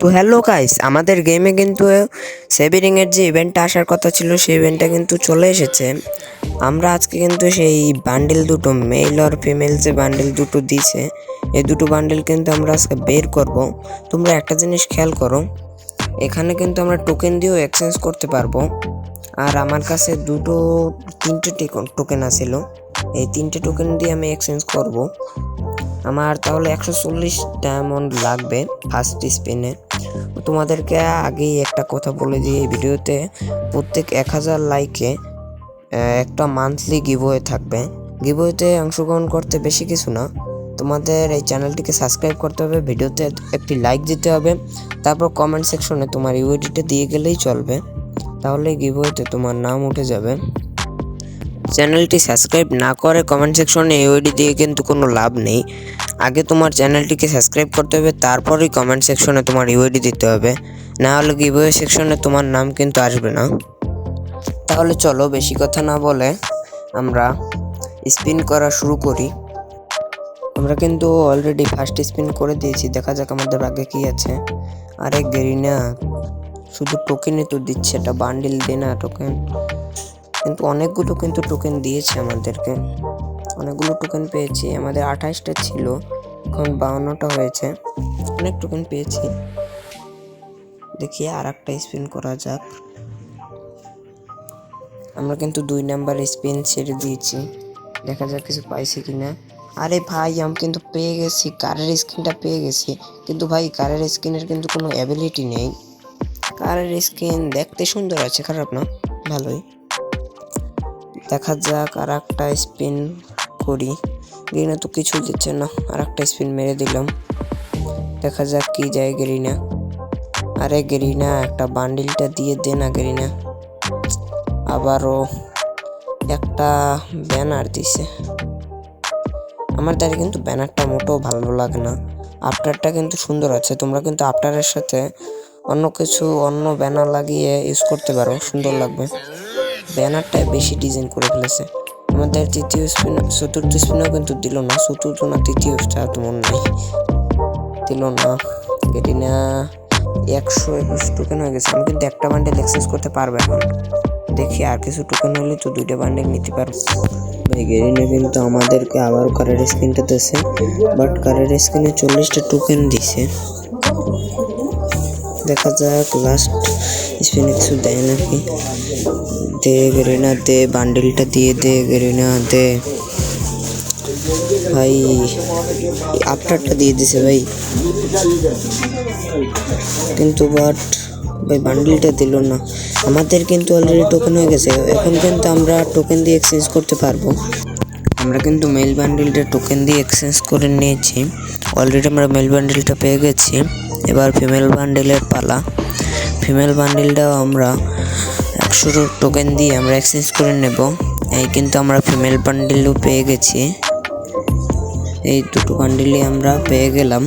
তো hello guys আমাদের গেমে কিন্তু সেভিরিং এর যে ইভেন্টটা আসার কথা ছিল, সেই ইভেন্টটা কিন্তু চলে এসেছে। আমরা আজকে কিন্তু সেই বান্ডেল দুটো মেল আর ফিমেল যে বান্ডেল দুটো দিছে এই দুটো বান্ডেল কিন্তু আমরা আজকে বের করব। তোমরা একটা জিনিস খেয়াল করো, এখানে কিন্তু আমরা টোকেন দিয়েও এক্সচেঞ্জ করতে পারব। আর আমার কাছে দুটো, তিনটে টোকেন আছিল। এই তিনটে টোকেন দিয়ে আমি এক্সচেঞ্জ করব। আমার তাহলে একশো চল্লিশ ডায়মন্ড লাগবে ফার্স্ট স্পিনে তোমাদেরকে আগেই একটা কথা বলে দিই, এই ভিডিওতে প্রত্যেক এক হাজার লাইকে একটা মান্থলি গিভওয়ে থাকবে। গিভওয়েতে অংশগ্রহণ করতে বেশি কিছু না। তোমাদের এই চ্যানেলটিকে সাবস্ক্রাইব করতে হবে, ভিডিওতে একটি লাইক দিতে হবে, তারপর কমেন্ট সেকশনে তোমার ইউআইডিটা দিয়ে গেলেই চলবে। তাহলে গিভওয়েতে তোমার নাম উঠে যাবে। চ্যানেলটি সাবস্ক্রাইব না করে কমেন্ট সেকশনে ইউআইডি দিয়ে কিন্তু কোনো লাভ নেই। আগে তোমার চ্যানেলটিকে সাবস্ক্রাইব করতে হবে, তারপরেই কমেন্ট সেকশনে তোমার ইউআইডি দিতে হবে। না হলে গিভওয়ে সেকশনে তোমার নাম কিন্তু আসবে না। তাহলে চলো বেশি কথা না বলে আমরা স্পিন করা শুরু করি। আমরা কিন্তু অলরেডি ফার্স্ট স্পিন করে দিয়েছি, দেখা যাক আমাদের আগে কি আছে। আরে গেরিনা শুধু টোকেনই তো দিচ্ছে, এটা বান্ডিল দে না টোকেন কিন্তু অনেকগুলো কিন্তু টোকেন দিয়েছে আমাদেরকে। অনেকগুলো টোকেন পেয়েছি, আমাদের আঠাশটা ছিল, এখন বাউন্নটা হয়েছে, অনেক টোকেন পেয়েছি। দেখি আর একটা স্পিন করা যাক। আমরা কিন্তু দুই নাম্বার স্পিন ছেড়ে দিয়েছি, দেখা যাক কিছু পাইছি কিনা। আরে ভাই, আমি কিন্তু পেয়ে গেছি, কারের স্কিনটা পেয়ে গেছি, কিন্তু ভাই, কারের স্কিনের কিন্তু কোনো অ্যাবিলিটি নেই। কারের স্কিন দেখতে সুন্দর আছে, খারাপ না? ভালোই। দেখা যাক আর একটা স্পিন করি। গেরিনা তো কিছু দিচ্ছে না। আর একটা স্পিন মেরে দিলাম। দেখা যাক কি যায় গেরিনা। আরে গেরিনা, একটা বান্ডিলটা দিয়ে দে না গেরিনা। আবারও একটা ব্যানার দিছে। আমার দ্বারা কিন্তু ব্যানারটা মোটেও ভালো লাগে না। আফটারটা কিন্তু সুন্দর আছে। তোমরা কিন্তু আফটারের সাথে অন্য কিছু, অন্য ব্যানার লাগিয়ে ইউজ করতে পারো। সুন্দর লাগবে। ব্যানারটা বেশি ডিজাইন করে ফেলেছে। আমাদের তৃতীয় স্পিন, চতুর্থ স্পিনও কিন্তু দিল না, চতুর্থ না তৃতীয়টা তো মনে নেই। দিল না কেটি না। একশো একুশ টোকেন হয়ে গেছে, আমি কিন্তু একটা বান্ডেল এক্সচেঞ্জ করতে পারব এখন। দেখি আর কিছু টোকেন হলে তো দুইটা বান্ডেল নিতে পারব। ভাই, গেরিনে কিন্তু আমাদেরকে আবার কারের স্ক্রিনটা দিয়েছে বাট কারের স্ক্রিনে চল্লিশটা টোকেন দিছে দেখা যাক লাস্ট স্পিনে কিছু দেয় নাকি দে গেরিনা দে বান্ডেলটা দিয়ে দে গেরিনা দে। ভাই আফটারটা দিয়ে দিছে ভাই। কিন্তু বাট ভাই বান্ডেলটা দিল না। আমাদের কিন্তু অলরেডি টোকেন হয়ে গেছে। এখন কিন্তু আমরা টোকেন দিয়ে এক্সচেঞ্জ করতে পারব। আমরা কিন্তু মেল বান্ডেলটা টোকেন দিয়ে এক্সচেঞ্জ করে নিয়েছি। অলরেডি আমরা মেল বান্ডেলটা পেয়ে গেছি। এবার ফিমেল বান্ডেলের পালা। ফিমেল বান্ডিলটাও আমরা একশো টোকেন দিয়ে আমরা এক্সচেঞ্জ করে নেব। এই কিন্তু আমরা ফিমেল বান্ডিলও পেয়ে গেছি। এই দুটো বান্ডিলই আমরা পেয়ে গেলাম।